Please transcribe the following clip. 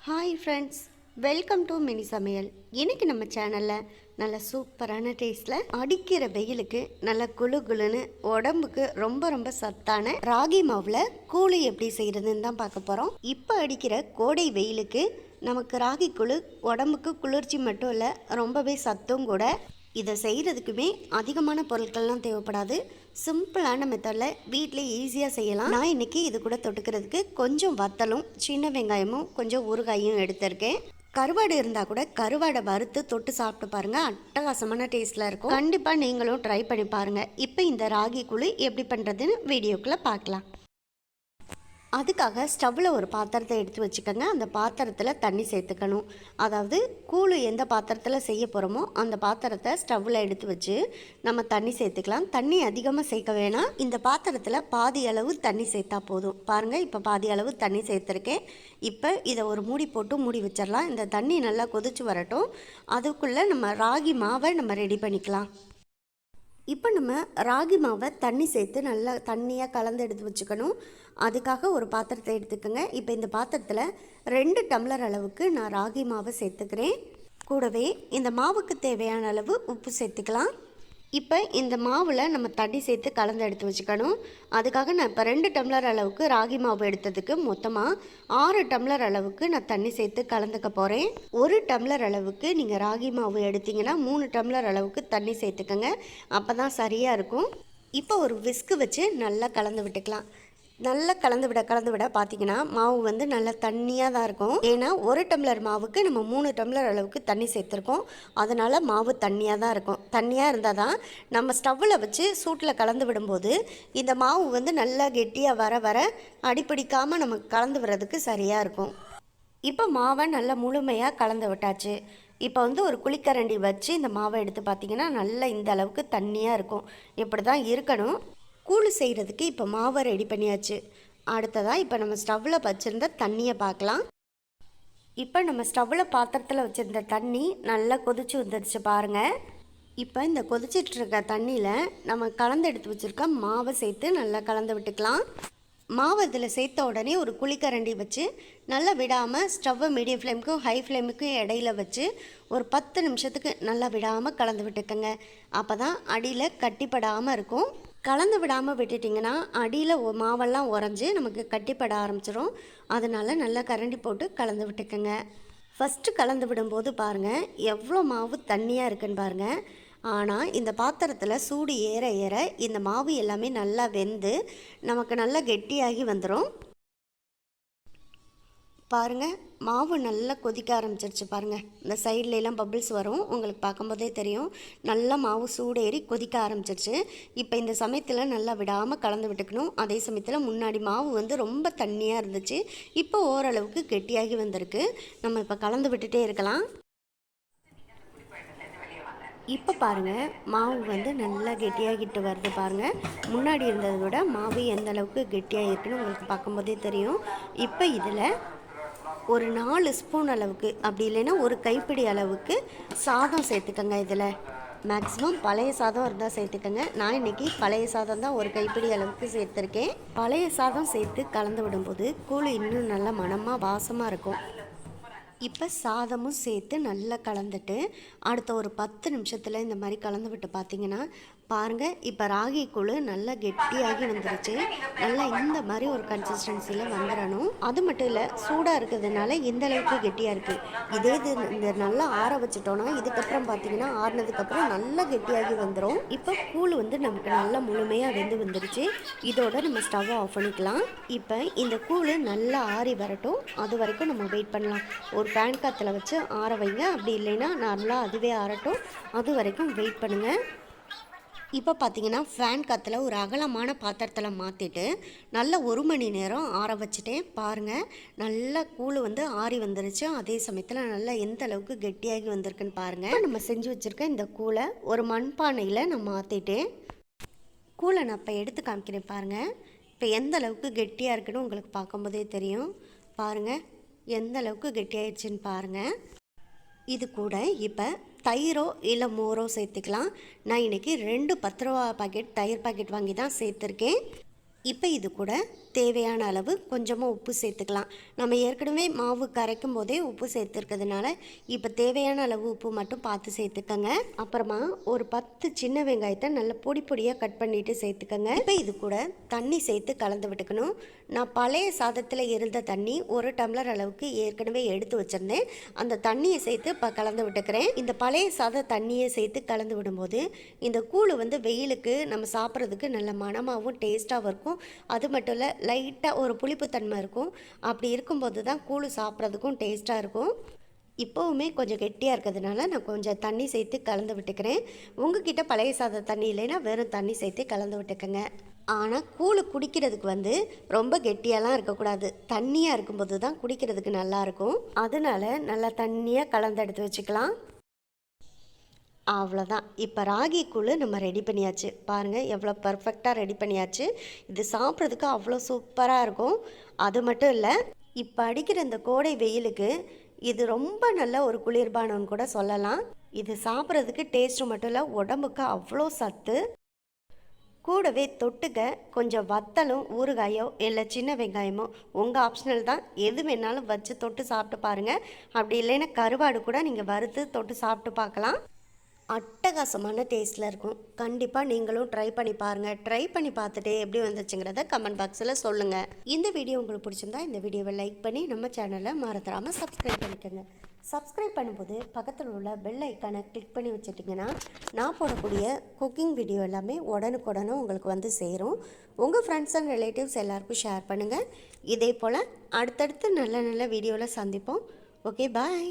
Hi friends welcome to mini சமையல் இன்றைக்கி நம்ம சேனலில் நல்ல சூப்பரான டேஸ்ட்டில் அடிக்கிற வெயிலுக்கு நல்ல குளு குளுன்னு உடம்புக்கு ரொம்ப ரொம்ப சத்தான ராகி மாவில் கூழு எப்படி செய்கிறதுன்னு தான் பார்க்க போகிறோம் இப்போ அடிக்கிற கோடை வெயிலுக்கு நமக்கு ராகி குழு உடம்புக்கு குளிர்ச்சி மட்டும் இல்லை ரொம்பவே சத்தும் கூட இதை செய்கிறதுக்குமே அதிகமான பொருட்கள்லாம் தேவைப்படாது. சிம்பிளான மெத்தடில் வீட்டிலே ஈஸியாக செய்யலாம். நான் இன்றைக்கி இது கூட தொட்டுக்கிறதுக்கு கொஞ்சம் வத்தலும் சின்ன வெங்காயமும் கொஞ்சம் ஊறுகாயும் எடுத்திருக்கேன். கருவாடு இருந்தால் கூட கருவாடை வறுத்து தொட்டு சாப்பிட்டு பாருங்கள் அட்டகாசமான டேஸ்ட்டில் இருக்கும். கண்டிப்பாக நீங்களும் ட்ரை பண்ணி பாருங்கள் இப்போ இந்த ராகி குழு எப்படி பண்ணுறதுன்னு வீடியோக்குள்ளே பார்க்கலாம். அதுக்காக ஸ்டவ்வில் ஒரு பாத்திரத்தை எடுத்து வச்சுக்கோங்க. அந்த பாத்திரத்தில் தண்ணி சேர்த்துக்கணும். அதாவது கூழ் எந்த பாத்திரத்தில் செய்ய போகிறோமோ அந்த பாத்திரத்தை ஸ்டவ்வில் எடுத்து வச்சு நம்ம தண்ணி சேர்த்துக்கலாம். தண்ணி அதிகமாக சேர்க்க வேணாம். இந்த பாத்திரத்தில் பாதி அளவு தண்ணி சேர்த்தா போதும். பாருங்கள் இப்போ பாதி அளவு தண்ணி சேர்த்துருக்கேன். இப்போ இதை ஒரு மூடி போட்டு மூடி வச்சிடலாம். இந்த தண்ணி நல்லா கொதிச்சு வரட்டும். அதுக்குள்ளே நம்ம ராகி மாவை நம்ம ரெடி பண்ணிக்கலாம். இப்போ நம்ம ராகி மாவை தண்ணி சேர்த்து நல்லா தண்ணியாக கலந்து எடுத்து வச்சுக்கணும். அதுக்காக ஒரு பாத்திரத்தை எடுத்துக்கோங்க. இப்போ இந்த பாத்திரத்தில் ரெண்டு டம்ளர் அளவுக்கு நான் ராகி மாவை சேர்த்துக்கிறேன். கூடவே இந்த மாவுக்கு தேவையான அளவு உப்பு சேர்த்துக்கலாம். இப்போ இந்த மாவில் நம்ம தண்ணி சேர்த்து கலந்து எடுத்து வச்சுக்கணும். அதுக்காக நான் இப்போ ரெண்டு டம்ளர் அளவுக்கு ராகி மாவு எடுத்ததுக்கு மொத்தமாக ஆறு டம்ளர் அளவுக்கு நான் தண்ணி சேர்த்து கலந்துக்க போகிறேன் ஒரு டம்ளர் அளவுக்கு நீங்கள் ராகி மாவு எடுத்தீங்கன்னா மூணு டம்ளர் அளவுக்கு தண்ணி சேர்த்துக்கோங்க. அப்போ தான் சரியாக இருக்கும். இப்போ ஒரு விஸ்கு வச்சு நல்லா கலந்து விட்டுக்கலாம். நல்லா கலந்து விட கலந்து விட பார்த்தீங்கன்னா மாவு வந்து நல்லா தண்ணியாக தான் இருக்கும். ஏன்னா ஒரு டம்ளர் மாவுக்கு நம்ம மூணு டம்ளர் அளவுக்கு தண்ணி சேர்த்துருக்கோம். அதனால் மாவு தண்ணியாக தான் இருக்கும். தண்ணியாக இருந்தால் தான் நம்ம ஸ்டவ்வில் வச்சு சூட்டில் கலந்து விடும்போது இந்த மாவு வந்து நல்லா கெட்டியாக வர வர அடிப்பிடிக்காமல் நமக்கு கலந்து விடுறதுக்கு சரியாக இருக்கும். இப்போ மாவை நல்லா முழுமையாக கலந்து விட்டாச்சு. இப்போ வந்து ஒரு குழிக்கரண்டி வச்சு இந்த மாவை எடுத்து பார்த்திங்கன்னா நல்லா இந்த அளவுக்கு தண்ணியாக இருக்கும். இப்படி தான் இருக்கணும். கூழ் செய்கிறதுக்கு இப்போ மாவை ரெடி பண்ணியாச்சு. அடுத்ததாக இப்போ நம்ம ஸ்டவ்வில் வச்சுருந்த தண்ணியை பார்க்கலாம் இப்போ நம்ம ஸ்டவ்வில் பாத்திரத்தில் வச்சுருந்த தண்ணி நல்லா கொதிச்சு வந்துடுச்சு பாருங்கள் இப்போ இந்த கொதிச்சிட்டு இருக்க தண்ணியில் நம்ம கலந்து எடுத்து வச்சுருக்க மாவை சேர்த்து நல்லா கலந்து விட்டுக்கலாம். மாவு இதில் சேர்த்த உடனே ஒரு குழிக்கரண்டி வச்சு நல்லா விடாமல் ஸ்டவ்வை மீடியம் ஃப்ளேமுக்கும் ஹை ஃப்ளேமுக்கும் இடையில வச்சு ஒரு பத்து நிமிஷத்துக்கு நல்லா விடாமல் கலந்து விட்டுக்கோங்க. அப்போ தான் அடியில் கட்டிப்படாமல் இருக்கும். கலந்து விடாமல் விட்டுட்டிங்கன்னா அடியில் மாவெல்லாம் உறைஞ்சி நமக்கு கட்டிப்பட ஆரம்பிச்சிடும் அதனால் நல்லா கரண்டி போட்டு கலந்து விட்டுக்கோங்க. ஃபஸ்ட்டு கலந்து விடும்போது பாருங்கள் எவ்வளோ மாவு தண்ணியாக இருக்குன்னு பாருங்கள் ஆனால் இந்த பாத்திரத்தில் சூடு ஏற ஏற இந்த மாவு எல்லாமே நல்லா வெந்து நமக்கு நல்லா கெட்டியாகி வந்துடும் பாருங்கள் மாவு நல்லா கொதிக்க ஆரம்பிச்சிருச்சு பாருங்கள் இந்த சைட்லலாம் பபிள்ஸ் வரும். உங்களுக்கு பார்க்கும்போதே தெரியும். நல்லா மாவு சூடேறி கொதிக்க ஆரம்பிச்சிருச்சு. இப்போ இந்த சமயத்தில் நல்லா விடாமல் கலந்து விட்டுக்கணும். அதே சமயத்தில் முன்னாடி மாவு வந்து ரொம்ப தண்ணியாக இருந்துச்சு. இப்போ ஓரளவுக்கு கெட்டியாகி வந்திருக்கு. நம்ம இப்போ கலந்து விட்டுட்டே இருக்கலாம். இப்போ பாருங்கள் மாவு வந்து நல்லா கெட்டியாகிட்டு வருது பாருங்கள் முன்னாடி இருந்ததை விட மாவு எந்த அளவுக்கு கெட்டியாக இருக்குன்னு உங்களுக்கு பார்க்கும்போதே தெரியும். இப்போ இதில் ஒரு நாலு ஸ்பூன் அளவுக்கு அப்படி இல்லைன்னா ஒரு கைப்பிடி அளவுக்கு சாதம் சேர்த்துக்கோங்க இதில். மேக்ஸிமம் பழைய சாதம் இருந்தால் சேர்த்துக்கோங்க. நான் இன்றைக்கி பழைய சாதம் தான் ஒரு கைப்பிடி அளவுக்கு சேர்த்துருக்கேன். பழைய சாதம் சேர்த்து கலந்து விடும்போது கூழ் இன்னும் நல்லா மனமாக வாசமாக இருக்கும். இப்போ சாதமும் சேர்த்து நல்லா கலந்துட்டு அடுத்த ஒரு பத்து நிமிஷத்தில் இந்த மாதிரி கலந்து விட்டு பார்த்தீங்கன்னா பாருங்கள் இப்போ ராகி கூழ் நல்லா கெட்டியாகி வந்துருச்சு. நல்லா இந்த மாதிரி ஒரு கன்சிஸ்டன்சியில் வந்துடணும் அது மட்டும் இல்லை சூடாக இருக்கிறதுனால இந்த அளவுக்கு கெட்டியாக இருக்குது இதே இது இந்த நல்லா ஆற வச்சுட்டோன்னா இதுக்கப்புறம் பார்த்தீங்கன்னா ஆறினதுக்கப்புறம் நல்லா கெட்டியாகி வந்துடும் இப்போ கூழ் வந்து நமக்கு நல்லா முழுமையாக வெந்து வந்துருச்சு. இதோட நம்ம ஸ்டவ்வை ஆஃப் பண்ணிக்கலாம். இப்போ இந்த கூழ் நல்லா ஆறி வரட்டும். அது வரைக்கும் நம்ம வெயிட் பண்ணலாம். ஒரு பேன் காற்றுல வச்சு ஆற வைங்க. அப்படி இல்லைன்னா நார்மலாக அதுவே ஆறட்டும். அது வரைக்கும் வெயிட் பண்ணுங்கள் இப்போ பார்த்தீங்கன்னா ஃபேன் காற்றுல ஒரு அகலமான பாத்திரத்தில் மாற்றிட்டு நல்ல ஒரு மணி நேரம் ஆற வச்சுட்டேன் பாருங்கள் நல்ல கூழ் வந்து ஆறி வந்துருச்சு. அதே சமயத்தில் நல்லா எந்த அளவுக்கு கெட்டியாகி வந்திருக்குன்னு பாருங்கள் நம்ம செஞ்சு வச்சுருக்க இந்த கூழை ஒரு மண்பானையில் நான் மாற்றிட்டேன் கூழை நான் இப்போ எடுத்து காமிக்கிறேன் பாருங்கள் இப்போ எந்த அளவுக்கு கெட்டியாக இருக்குன்னு உங்களுக்கு பார்க்கும்போதே தெரியும். பாருங்கள் எந்த அளவுக்கு கெட்டியாயிடுச்சுன்னு பாருங்கள் இது கூட இப்போ தயிரோ இல்லை மோரோ சேர்த்துக்கலாம். நான் இன்றைக்கி ரெண்டு பத்து ரூபா பாக்கெட் தயிர் பாக்கெட் வாங்கி தான் சேர்த்துருக்கேன். இப்போ இது கூட தேவையான அளவு கொஞ்சமாக உப்பு சேர்த்துக்கலாம். நம்ம ஏற்கனவே மாவு கரைக்கும் போதே உப்பு சேர்த்துருக்கிறதுனால இப்போ தேவையான அளவு உப்பு மட்டும் பார்த்து சேர்த்துக்கோங்க. அப்புறமா ஒரு பத்து சின்ன வெங்காயத்தை நல்ல பொடி பொடியாக கட் பண்ணிட்டு சேர்த்துக்கோங்க. இப்போ இது கூட தண்ணி சேர்த்து கலந்து விட்டுக்கணும். நான் பழைய சாதத்தில் இருந்த தண்ணி ஒரு டம்ளர் அளவுக்கு ஏற்கனவே எடுத்து வச்சுருந்தேன். அந்த தண்ணியை சேர்த்து இப்போ கலந்து விட்டுக்கிறேன். இந்த பழைய சாத தண்ணியை சேர்த்து கலந்து விடும்போது இந்த கூழ் வந்து வெயிலுக்கு நம்ம சாப்பிட்றதுக்கு நல்ல மணமாகவும் டேஸ்ட்டாகவும் இருக்கும். அது மட்டும் இல்லை லைட்டாக ஒரு புளிப்புத்தன்மை இருக்கும். அப்படி இருக்கும்போது தான் கூழ் சாப்பிட்றதுக்கும் டேஸ்ட்டாக இருக்கும். இப்போவுமே கொஞ்சம் கெட்டியாக இருக்கிறதுனால நான் கொஞ்சம் தண்ணி சேர்த்து கலந்து விட்டுக்கிறேன். உங்ககிட்ட பழைய சாத தண்ணி இல்லைன்னா வெறும் தண்ணி சேர்த்து கலந்து விட்டுக்கோங்க. ஆனால் கூழ் குடிக்கிறதுக்கு வந்து ரொம்ப கெட்டியாலாம் இருக்கக்கூடாது. தண்ணியாக இருக்கும்போது தான் குடிக்கிறதுக்கு நல்லாயிருக்கும் அதனால நல்லா தண்ணியாக கலந்து எடுத்து வச்சுக்கலாம். அவ்வளோதான் இப்போ ராகி கூழ் நம்ம ரெடி பண்ணியாச்சு. பாருங்கள் எவ்வளோ பர்ஃபெக்டாக ரெடி பண்ணியாச்சு. இது சாப்பிட்றதுக்கு அவ்வளோ சூப்பராக இருக்கும். அது மட்டும் இல்லை இப்போ அடிக்கிற இந்த கோடை வெயிலுக்கு இது ரொம்ப நல்ல ஒரு குளிர்பானம்னு கூட சொல்லலாம். இது சாப்பிட்றதுக்கு டேஸ்ட்டு மட்டும் இல்லை உடம்புக்கு அவ்வளோ சத்து. கூடவே தொட்டுக்க கொஞ்சம் வத்தலும் ஊறுகாயோ இல்லை சின்ன வெங்காயமோ உங்கள் ஆப்ஷனல் தான். எது வேணாலும் வச்சு தொட்டு சாப்பிட்டு பாருங்கள் அப்படி இல்லைன்னா கருவாடு கூட நீங்கள் வறுத்து தொட்டு சாப்பிட்டு பார்க்கலாம். அட்டகாசமான டேஸ்ட்டில் இருக்கும். கண்டிப்பாக நீங்களும் ட்ரை பண்ணி பாருங்கள் ட்ரை பண்ணி பார்த்துட்டு எப்படி வந்துச்சுங்கிறத கமெண்ட் பாக்ஸில் சொல்லுங்கள் இந்த வீடியோ உங்களுக்கு பிடிச்சிருந்தா இந்த வீடியோவை லைக் பண்ணி நம்ம சேனலை மறந்துடாமல் சப்ஸ்கிரைப் பண்ணிக்கோங்க. சப்ஸ்கிரைப் பண்ணும்போது பக்கத்தில் உள்ள பெல் ஐக்கானை கிளிக் பண்ணி வச்சுட்டிங்கன்னா நான் போடக்கூடிய குக்கிங் வீடியோ எல்லாமே உடனுக்குடனும் உங்களுக்கு வந்து சேரும். உங்கள் ஃப்ரெண்ட்ஸ் அண்ட் ரிலேட்டிவ்ஸ் எல்லாருக்கும் ஷேர் பண்ணுங்கள் இதே போல் அடுத்தடுத்து நல்ல நல்ல வீடியோவில் சந்திப்போம். Okay bye